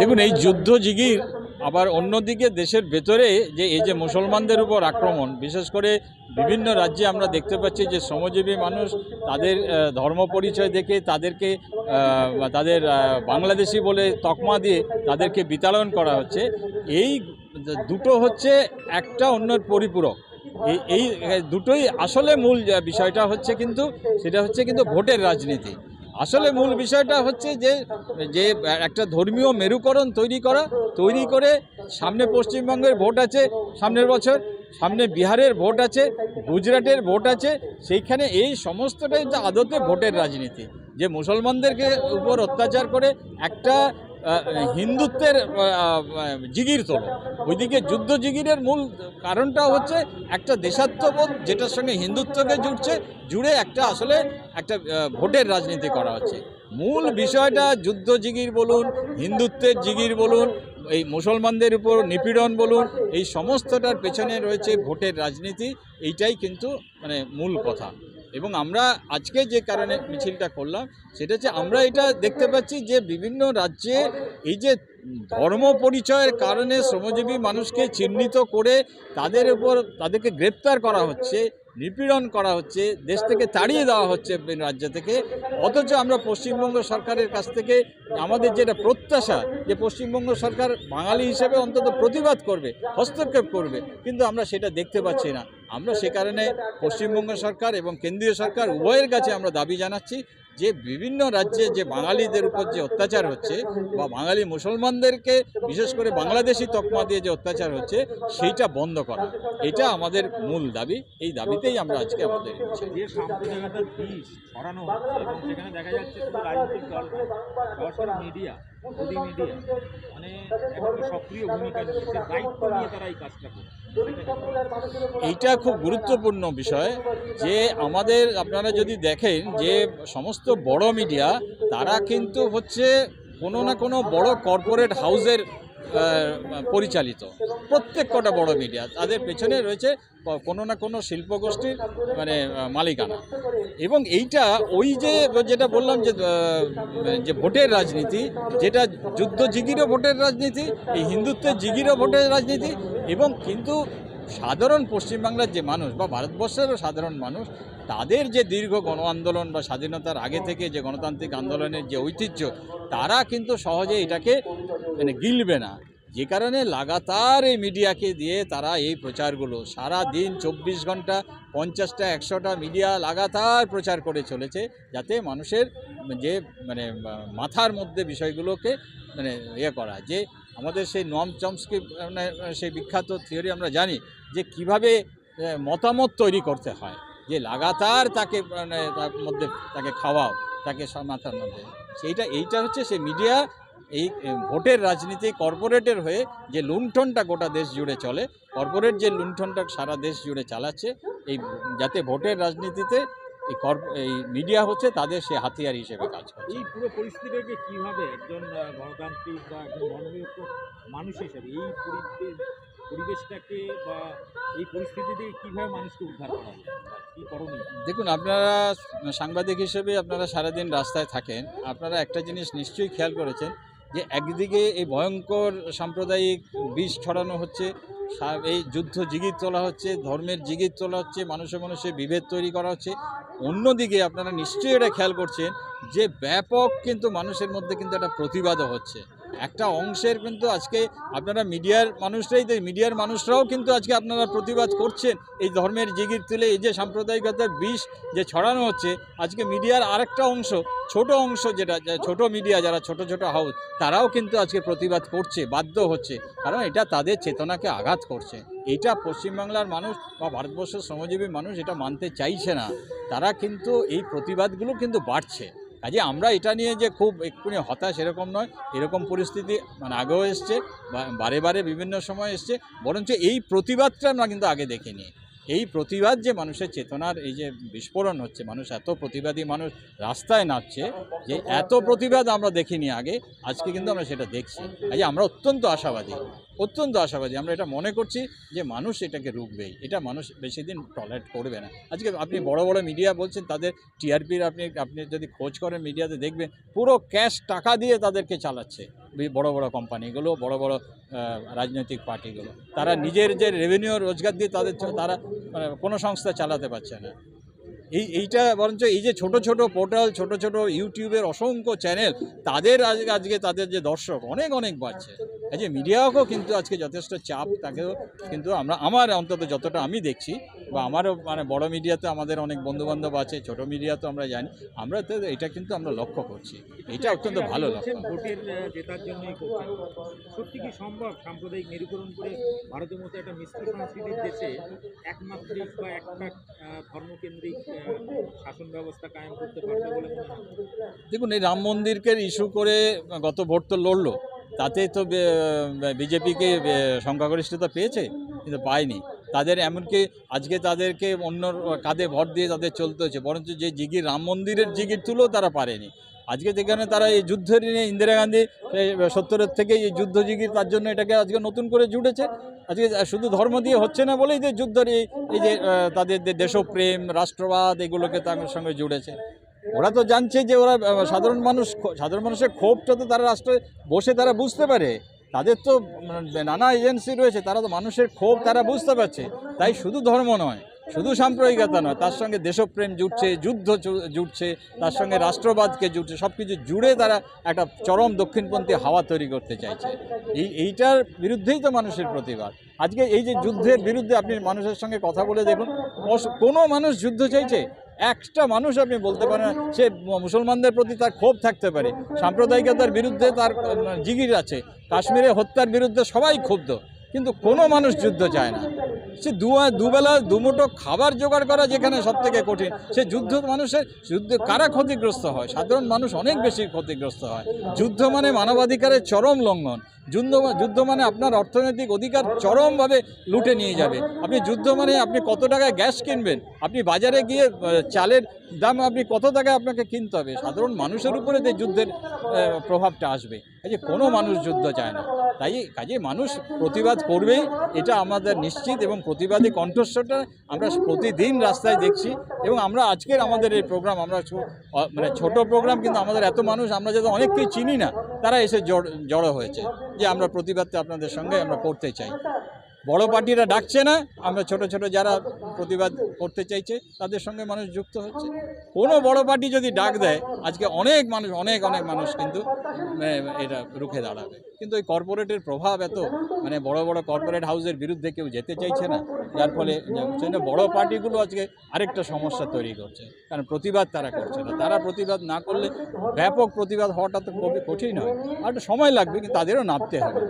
দেখুন, এই যুদ্ধ জিগির আবার অন্যদিকে দেশের ভেতরে যে এই যে মুসলমানদের উপর আক্রমণ, বিশেষ করে বিভিন্ন রাজ্যে আমরা দেখতে পাচ্ছি যে শ্রমজীবী মানুষ তাদের ধর্ম পরিচয় দেখে তাদেরকে তাদের বাংলাদেশি বলে তকমা দিয়ে তাদেরকে বিতাড়ন করা হচ্ছে। এই দুটো হচ্ছে একটা অন্যের পরিপূরক। এই এই, দুটোই আসলে মূল বিষয়টা হচ্ছে কিন্তু, সেটা হচ্ছে কিন্তু ভোটের রাজনীতি। আসলে মূল বিষয়টা হচ্ছে যে যে একটা ধর্মীয় মেরুকরণ তৈরি করা, তৈরি করে সামনে পশ্চিমবঙ্গের ভোট আছে সামনের বছর, সামনে বিহারের ভোট আছে, গুজরাটের ভোট আছে, সেইখানে এই সমস্তটাই যে আদতে ভোটের রাজনীতি। যে মুসলমানদেরকে উপর অত্যাচার করে একটা হিন্দুত্বের জিগির তোলো। ওইদিকে যুদ্ধ জিগিরের মূল কারণটা হচ্ছে একটা দেশাত্মবোধ, যেটার সঙ্গে হিন্দুত্বকে জুড়ছে, জুড়ে একটা আসলে একটা ভোটের রাজনীতি করা হচ্ছে। মূল বিষয়টা যুদ্ধ জিগির বলুন, হিন্দুত্বের জিগির বলুন, এই মুসলমানদের উপর নিপীড়ন বলুন, এই সমস্তটার পেছনে রয়েছে ভোটের রাজনীতি, এইটাই কিন্তু মানে মূল কথা। এবং আমরা আজকে যে কারণে মিছিলটা করলাম, সেটা হচ্ছে আমরা এটা দেখতে পাচ্ছি যে বিভিন্ন রাজ্যে এই যে ধর্ম পরিচয়ের কারণে শ্রমজীবী মানুষকে চিহ্নিত করে তাদের উপর তাদেরকে গ্রেপ্তার করা হচ্ছে, নিপীড়ন করা হচ্ছে, দেশ থেকে তাড়িয়ে দেওয়া হচ্ছে রাজ্য থেকে। অথচ আমরা পশ্চিমবঙ্গ সরকারের কাছ থেকে আমাদের যেটা প্রত্যাশা যে পশ্চিমবঙ্গ সরকার বাঙালি হিসেবে অন্তত প্রতিবাদ করবে, হস্তক্ষেপ করবে, কিন্তু আমরা সেটা দেখতে পাচ্ছি না। আমরা সে কারণে পশ্চিমবঙ্গ সরকার এবং কেন্দ্রীয় সরকার উভয়ের কাছে আমরা দাবি জানাচ্ছি। যে বিভিন্ন রাজ্যে যে বাঙালিদের উপর যে অত্যাচার হচ্ছে বা বাঙালি মুসলমানদেরকে বিশেষ করে বাংলাদেশি তকমা দিয়ে যে অত্যাচার হচ্ছে সেইটা বন্ধ করা। এটা আমাদের মূল দাবি। এই দাবিতেই আমরা আজকে আমাদের দেখা যাচ্ছে মিডিয়া মোদি মিডিয়া মানে একটি সক্রিয় ভূমিকা নিচ্ছে দায়িত্ব নিয়ে তারা এই কাজটা করছে এইটা খুব গুরুত্বপূর্ণ বিষয় যে আমাদের আপনারা যদি দেখেন যে সমস্ত বড় মিডিয়া, তারা কিন্তু হচ্ছে কোনো না কোনো বড় কর্পোরেট হাউসের পরিচালিত। প্রত্যেক কটা বড় মিডিয়া, তাদের পেছনে রয়েছে কোনো না কোনো শিল্পগোষ্ঠীর মানে মালিকানা। এবং এইটা ওই যে যেটা বললাম যে যে ভোটের রাজনীতি, যেটা যুদ্ধ জিগিরও ভোটের রাজনীতি, এই হিন্দুত্বের জিগিরও ভোটের রাজনীতি, এবং কিন্তু সাধারণ পশ্চিমবাংলার যে মানুষ বা ভারতবর্ষেরও সাধারণ মানুষ, তাদের যে দীর্ঘ গণ আন্দোলন বা স্বাধীনতার আগে থেকে যে গণতান্ত্রিক আন্দোলনের যে ঐতিহ্য, তারা কিন্তু সহজে এটাকে মানে গিলবে না। যে কারণে লাগাতার এই মিডিয়াকে দিয়ে তারা এই প্রচারগুলো সারা দিন চব্বিশ ঘণ্টা, পঞ্চাশটা, একশোটা মিডিয়া লাগাতার প্রচার করে চলেছে, যাতে মানুষের যে মানে মাথার মধ্যে বিষয়গুলোকে মানে ইয়ে করা, যে আমাদের সেই নম চমস্কি মানে সেই বিখ্যাত থিওরি আমরা জানি যে কীভাবে মতামত তৈরি করতে হয়, যে লাগাতার তাকে মানে তার মধ্যে তাকে খাওয়াও, তাকে মাথার মধ্যে। সেইটা, এইটা হচ্ছে সে মিডিয়া, এই ভোটের রাজনীতি কর্পোরেটের হয়ে যে লুণ্ঠনটা গোটা দেশ জুড়ে চলে, কর্পোরেট যে লুণ্ঠনটা সারা দেশ জুড়ে চালাচ্ছে, এই যাতে ভোটের রাজনীতিতে এই কর্প এই মিডিয়া হচ্ছে তাদের সে হাতিয়ার হিসেবে কাজ করে এই পুরো পরিস্থিতিটাকে কীভাবে একজন গণতান্ত্রিক বা একজন ধর্মনিরপেক্ষ মানুষ হিসেবে এই পরিবেশ পরিবেশটাকে বা এই পরিস্থিতি থেকে কীভাবে মানুষকে উদ্ধার করা কী করণীয়? দেখুন আপনারা সাংবাদিক হিসেবে আপনারা সারাদিন রাস্তায় থাকেন আপনারা একটা জিনিস নিশ্চয়ই খেয়াল করেছেন যে একদিকে এই ভয়ঙ্কর সাম্প্রদায়িক বিষ ছড়ানো হচ্ছে এই যুদ্ধ জিগির তোলা হচ্ছে, ধর্মের জিগির তোলা হচ্ছে, মানুষে মানুষে বিভেদ তৈরি করা হচ্ছে। অন্যদিকে আপনারা নিশ্চয়ই এটা খেয়াল করছেন যে ব্যাপক কিন্তু মানুষের মধ্যে কিন্তু একটা প্রতিবাদও হচ্ছে। একটা অংশের কিন্তু আজকে আপনারা মিডিয়ার মানুষরাই মিডিয়ার মানুষরাও কিন্তু আজকে আপনারা প্রতিবাদ করছেন। এই ধর্মের জিগির তুলে, এই যে সাম্প্রদায়িকতার বিষ যে ছড়ানো হচ্ছে, আজকে মিডিয়ার আরেকটা অংশ, ছোট অংশ যেটা ছোট মিডিয়া যারা, ছোট ছোট হাউস, তারাও কিন্তু আজকে প্রতিবাদ করছে, বাধ্য হচ্ছে। কারণ এটা তাদের চেতনাকে আঘাত করছে। এইটা পশ্চিমবাংলার মানুষ বা ভারতবর্ষের শ্রমজীবী মানুষ এটা মানতে চাইছে না। তারা কিন্তু এই প্রতিবাদগুলো কিন্তু বাড়ছে। কাজে আমরা এটা নিয়ে যে খুব এক্ষুনি হতাশ এরকম নয়, এরকম পরিস্থিতি মানে আগেও এসছে বারে বারে বিভিন্ন সময় এসছে, বরঞ্চ এই প্রতিবাদটা আমরা কিন্তু আগে দেখে দেখিনি। এই প্রতিবাদ যে মানুষের চেতনার এই যে বিস্ফোরণ হচ্ছে, মানুষ এত প্রতিবাদী, মানুষ রাস্তায় নাচছে যে এত প্রতিবাদ আমরা দেখিনি আগে, আজকে কিন্তু আমরা সেটা দেখছি। কাজে আমরা অত্যন্ত আশাবাদী অত্যন্ত আশাবাদী। আমরা এটা মনে করছি যে মানুষ এটাকে রুখবেই, এটা মানুষ বেশি দিন টলারেট করবে না। আজকে আপনি বড় বড় মিডিয়া বলছেন, তাদের টিআরপির আপনি আপনি যদি খোঁজ করেন মিডিয়াতে দেখবেন, পুরো ক্যাশ টাকা দিয়ে তাদেরকে চালাচ্ছে। বড় বড় কোম্পানিগুলো বড় বড় রাজনৈতিক পার্টিগুলো তারা নিজের যে রেভিনিউ রোজগার দিয়ে তাদের তারা মানে কোনো সংস্থা চালাতে পারছে না। এই, এইটা বরঞ্চ এই যে ছোট ছোট পোর্টাল ছোট ছোট ইউটিউবের অসংখ্য চ্যানেল তাদের আজকে আজকে তাদের যে দর্শক, অনেক অনেক বাড়ছে। এই যে মিডিয়াকেও কিন্তু আজকে যথেষ্ট চাপ তাকেও কিন্তু আমরা আমার অন্তত যতটা আমি দেখছি বা আমারও মানে বড় মিডিয়াতে আমাদের অনেক বন্ধুবান্ধব আছে ছোট মিডিয়া তো আমরা জানি আমরা তো এটা কিন্তু আমরা লক্ষ্য করছি। এটা অত্যন্ত ভালো লক্ষ্য। ভোটের জেতার জন্যই সত্যি কি সম্ভব? সাম্প্রদায়িক মেরুকরণ করে ভারতের মতো একটা মিশ্র সংস্কৃতির দেশে একমাত্রিক বা একটা ধর্মকেন্দ্রিক শাসন ব্যবস্থা কায়েম করতে পারবে বলে দেখুন এই রাম মন্দিরকে ইস্যু করে গত ভোট তো লড়লো। তাতে তো বিজেপিকে সংখ্যাগরিষ্ঠতা পেয়েছে, কিন্তু পায়নি। তাদের এমনকি আজকে তাদেরকে অন্য কাঁধে ভর দিয়ে তাদের চলতে হচ্ছে, বরঞ্চ যে জিগির রাম মন্দিরের জিগির তুলেও তারা পারেনি। আজকে যেখানে তারা এই যুদ্ধের নিয়ে ইন্দিরা গান্ধী সত্তরের থেকে এই যুদ্ধ জিগির তার জন্য এটাকে আজকে নতুন করে জুড়েছে। আজকে শুধু ধর্ম দিয়ে হচ্ছে না বলেই যে যুদ্ধের এই যে তাদের দেশপ্রেম, রাষ্ট্রবাদ, এগুলোকে তার সঙ্গে জুড়েছে। ওরা তো জানছে যে ওরা সাধারণ মানুষ সাধারণ মানুষের ক্ষোভটা তো তারা রাষ্ট্রে বসে তারা বুঝতে পারে। তাদের তো মানে নানা এজেন্সি রয়েছে তারা তো মানুষের ক্ষোভ তারা বুঝতে পারছে। তাই শুধু ধর্ম নয় শুধু সাম্প্রদায়িকতা নয় তার সঙ্গে দেশপ্রেম জুটছে যুদ্ধ জুটছে তার সঙ্গে রাষ্ট্রবাদকে জুটছে সব কিছু জুড়ে তারা একটা চরম দক্ষিণপন্থী হাওয়া তৈরি করতে চাইছে। এই এইটার বিরুদ্ধেই তো মানুষের প্রতিবাদ। আজকে এই যে যুদ্ধের বিরুদ্ধে আপনি মানুষের সঙ্গে কথা বলে দেখুন কোনো মানুষ যুদ্ধ চাইছে? একটা মানুষ আপনি বলতে পারেন, সে মুসলমানদের প্রতি তার ক্ষোভ থাকতে পারে। সাম্প্রদায়িকতার বিরুদ্ধে তার জিগির আছে। কাশ্মীরে হত্যার বিরুদ্ধে সবাই ক্ষুব্ধ। কিন্তু কোনো মানুষ যুদ্ধ চায় না। সে দু, দুবেলা দুমুটো খাবার জোগাড় করা যেখানে সব থেকে কঠিন, সে যুদ্ধ মানুষের যুদ্ধ কারা ক্ষতিগ্রস্ত হয়? সাধারণ মানুষ অনেক বেশি ক্ষতিগ্রস্ত হয়। যুদ্ধ মানে মানবাধিকারের চরম লঙ্ঘন। যুদ্ধ যুদ্ধ মানে আপনার অর্থনৈতিক অধিকার চরমভাবে লুটে নিয়ে যাবে। আপনি যুদ্ধ মানে আপনি কত টাকায় গ্যাস কিনবেন? আপনি বাজারে গিয়ে চালের দাম আপনি কত টাকায় আপনাকে কিনতে হবে? সাধারণ মানুষের উপরে যে যুদ্ধের প্রভাবটা আসবে। যে কোনো মানুষ যুদ্ধ চায় না। তাই কাজে মানুষ প্রতিবাদ করবেই এটা আমাদের নিশ্চিত এবং প্রতিবাদী কণ্ঠস্বরটা আমরা প্রতিদিন রাস্তায় দেখছি এবং আমরা আজকের আমাদের এই প্রোগ্রাম, আমরা মানে ছোট প্রোগ্রাম কিন্তু আমাদের এত মানুষ, আমরা যাতে অনেককেই চিনি না, তারা এসে জড়ো হয়েছে যে আমরা প্রতিবাদটা আপনাদের সঙ্গে আমরা করতে চাই। বড় পার্টিরা ডাকছে না, আমরা ছোট ছোট যারা প্রতিবাদ করতে চাইছে, তাদের সঙ্গে মানুষ যুক্ত হচ্ছে। কোনো বড় পার্টি যদি ডাক দেয়, আজকে অনেক মানুষ, অনেক অনেক মানুষ কিন্তু এটা রুখে দাঁড়াবে। কিন্তু ওই কর্পোরেটের প্রভাব এত মানে বড় বড় কর্পোরেট হাউসের বিরুদ্ধে কেউ যেতে চাইছে না। যার ফলে বড় পার্টিগুলো আজকে আরেকটা সমস্যা তৈরি করছে। কারণ প্রতিবাদ তারা করছে না। তারা প্রতিবাদ না করলে ব্যাপক প্রতিবাদ হওয়াটা তো খুবই কঠিন হয়। আর সময় লাগবে, কিন্তু তাদেরও নামতে হবে।